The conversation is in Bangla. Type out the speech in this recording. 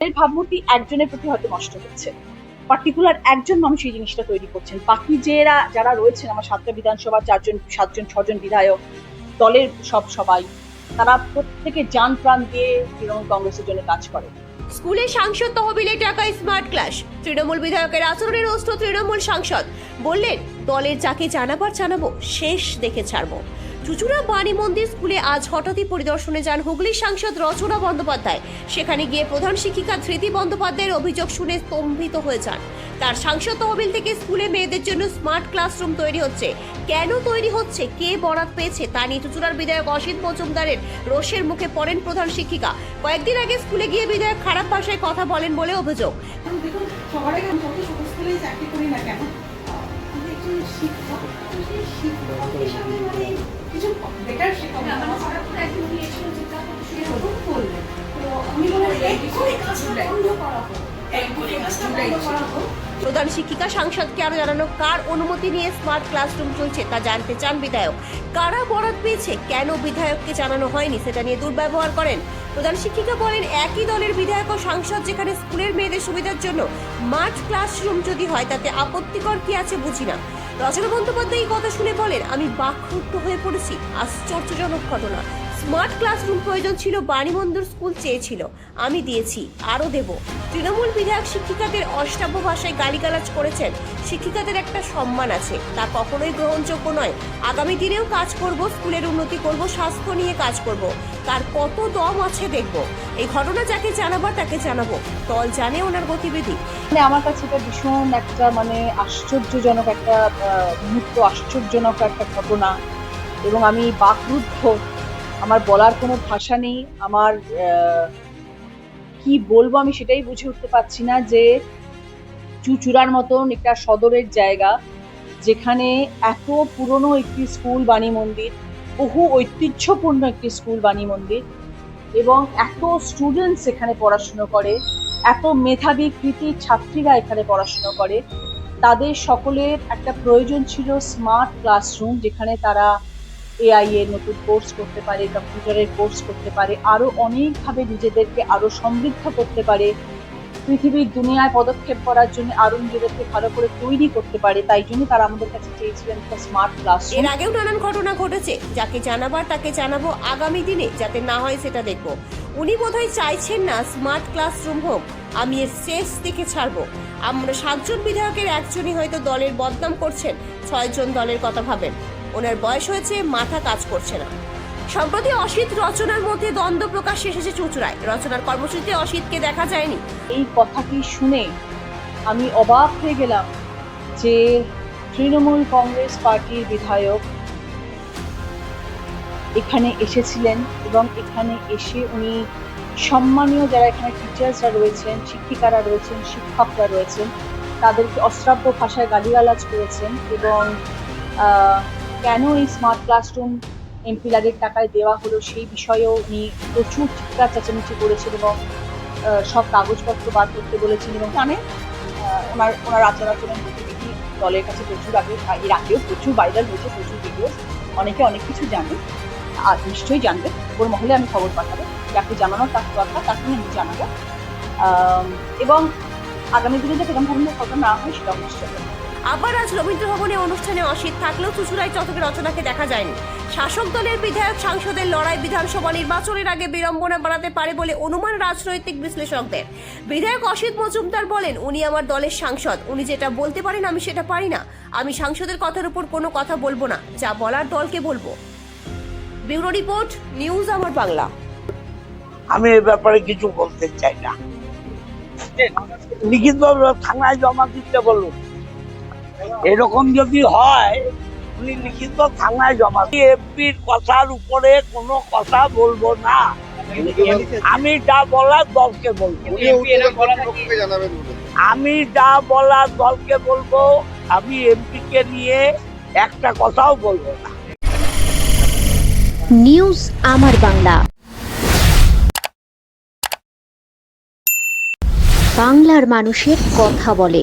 এর ভাবমূর্তি একজনের প্রতি হয়তো নষ্ট হচ্ছে। পার্টিকুলার একজন মানুষ এই জিনিসটা তৈরি করছেন। বাকি যেরা, যারা রয়েছেন, আমার সাতটা বিধানসভা চারজন, সাতজন, ছজন বিধায়ক, দলের সব সবাই, তারা প্রত্যেকে যান প্রাণ দিয়ে তৃণমূল কংগ্রেসের জন্য কাজ করে। স্কুলে সাংসদ তহবিলে টাকা স্মার্ট ক্লাস। তৃণমূল বিধায়কের আচরণের অস্ত তৃণমূল সাংসদ। বললেন, দলের যাকে জানাবার জানাব, শেষ দেখে ছাড়বো। চুচুড়া বাণী মন্দির স্কুলে আজ হঠাৎই পরিদর্শনে যান হুগলির সাংসদ রচনা বন্দ্যোপাধ্যায়। সেখানে গিয়ে প্রধান শিক্ষিকা ধৃতি বন্দ্যোপাধ্যায়ের অভিযোগ শুনে স্তম্ভিত হয়ে যান। তার সাংসদ তহবিল থেকে স্কুলে মেয়েদের জন্য স্মার্ট ক্লাসরুম তৈরি হচ্ছে। কেন তৈরি হচ্ছে? কে বরাত পেয়েছে? তা নিয়ে চুচুড়ার বিধায়ক অসিত মজুমদারের রোষের মুখে পড়েন প্রধান শিক্ষিকা। কয়েকদিন আগে স্কুলে গিয়ে বিধায়ক খারাপ ভাষায় কথা বলেন বলে অভিযোগ। স্কুলেই চাকরি করি না কেন প্রধান শিক্ষিকা, সাংসদকে আরও জানানো, কার অনুমতি নিয়ে স্মার্ট ক্লাসরুম চলছে তা জানতে চান বিধায়ক। কারা বরাত পেয়েছে? কেন বিধায়ককে জানানো হয়নি? সেটা নিয়ে দুর্ব্যবহার করেন। প্রধান শিক্ষিকা বলেন, একই দলের বিধায়ক ও সাংসদ যেখানে স্কুলের মেয়েদের সুবিধার জন্য মাঠ ক্লাসরুম যদি হয়, তাতে আপত্তিকর কি আছে বুঝি না। রচনা বন্দ্যোপাধ্যায় এই কথা শুনে বলেন আমি বাকরুদ্ধ হয়ে পড়েছি। আশ্চর্যজনক ঘটনা। স্মার্ট ক্লাসরুম প্রয়োজন ছিল বাণীবন্দর স্কুল চেয়েছিল। আমি দিয়েছি, আরও দেব। তৃণমূল বিধায়ক শিক্ষিকাদের অষ্টাব্য ভাষায় গালিগালাজ করেছেন। শিক্ষিকাদের একটা সম্মান আছে, তা কখনোই গ্রহণযোগ্য নয়। আগামী দিনেও কাজ করব, স্কুলের উন্নতি করব, স্বাস্থ্য নিয়ে কাজ করব। তার কত দম আছে দেখব। এই ঘটনা যাকে জানাবার তাকে জানাব। দল জানে ওনার গতিবিধি। মানে আমার কাছে এটা ভীষণ একটা মানে আশ্চর্যজনক একটা মুহূর্ত, আশ্চর্যজনক একটা ঘটনা। এবং আমি বাকরুদ্ধ। আমার বলার কোনো ভাষা নেই, আমার কি বলব আমি সেটাই বুঝে উঠতে পারছি না যে চুচুড়ার মতন একটা সদরের জায়গা যেখানে এত পুরনো একটি স্কুল বাণী মন্দির, বহু ঐতিহ্যপূর্ণ একটি স্কুল বাণী মন্দির এবং এত স্টুডেন্টস এখানে পড়াশুনো করে, এত মেধাবী কৃতি ছাত্রীরা এখানে পড়াশুনো করে, তাদের সকলের একটা প্রয়োজন ছিল স্মার্ট ক্লাসরুম যেখানে তারা এআই এর নতুন কোর্স করতে পারে কম্পিউটারের কোর্স করতে পারে, আরও অনেকভাবে নিজেদেরকে আরও সমৃদ্ধ করতে পারে। পৃথিবীর দুনিয়ায় পদক্ষেপ করার জন্য আরও নিজেদেরকে ভালো করে তৈরি করতে পারে, তাই জন্য তারা আমাদের কাছে চেয়েছিলেন স্মার্ট ক্লাস এর আগেও নানান ঘটনা ঘটেছে, যাকে জানাবার তাকে জানাব আগামী দিনে, যাতে না হয় সেটা দেখব। উনি বোধহয় চাইছেন না স্মার্ট ক্লাসরুম হোক, আমি এর শেষ দিকে ছাড়বো। আমরা সাতজন বিধায়কের একজনই হয়তো দলের বদনাম করছেন, ছয়জন দলের কথা ভাবেন। ওনার বয়স হয়েছে, মাথা কাজ করছে না। সম্প্রতি অসিত রচনার মধ্যে দ্বন্দ্ব প্রকাশ এসেছে চুচুড়ায়। রচনার কর্মসূচিতে অসিতকে দেখা যায়নি। এই কথাটি শুনে আমি অবাক হয়ে গেলাম যে তৃণমূল কংগ্রেস পার্টির বিধায়ক এখানে এসেছিলেন এবং এখানে এসে উনি সম্মানীয় যারা এখানে টিচার্সরা রয়েছেন, শিক্ষিকারা রয়েছেন, শিক্ষকরা রয়েছেন, তাদেরকে অশ্রাব্য ভাষায় গালিগালাজ করেছেন এবং কেন এই স্মার্ট ক্লাসরুম এমপি লাগের টাকায় দেওয়া হলো সেই বিষয়েও উনি প্রচুর চিৎকার, চেঁচামেচি করেছেন এবং সব কাগজপত্র বার করতে বলেছেন এবং জানেন ওনার ওনার আচার আচরণ গতিবিধি দলের কাছে প্রচুর আগে এর আগেও প্রচুর ভাইরাল হয়েছে, প্রচুর ভিডিও অনেকে অনেক কিছু জানে আর নিশ্চয়ই জানবে ওর মহলে আমি খবর পাঠাবো যাকে জানানোর তার দরকার তাকে আমি জানাব এবং আগামী দিনে যাতে এরকম ধরনের ঘটনা না হয় সেটা হবে। আবার আজ রবীন্দ্র ভবনে অনুষ্ঠানে অসিত থাকলেও চুচুড়ায় চটকে রচনাকে দেখা যায়নি। শাসক দলের বিধায়ক, সাংসদের লড়াই বিধানসভা নির্বাচনের আগে বিড়ম্বনা বাড়াতে পারে বলে অনুমান রাজনৈতিক বিশ্লেষকদের। বিধায়ক অসিত মজুমদার বলেন, উনি আমার দলের সাংসদ। উনি যেটা বলতে পারেন, আমি সেটা পারি না। আমি সাংসদের কথার উপর কোনো কথা বলব না। যা বলার দলকে বলব। ব্যুরো রিপোর্ট, নিউজ আমার বাংলা। আমি এ ব্যাপারে কিছু বলতে চাই না। লিখিত থানায় জমা দিতে বলুন। এরকম যদি হয় উনি লিখিত থানায় জমা এমপির কথার উপরে কোনো কথা বলব না। আমি যা বলার দলকে বলব। আমি যা বলার দলকে বলব আমি এমপিকে নিয়ে একটা কথাও বলব না। নিউজ আমার বাংলা। বাংলার মানুষের কথা বলে।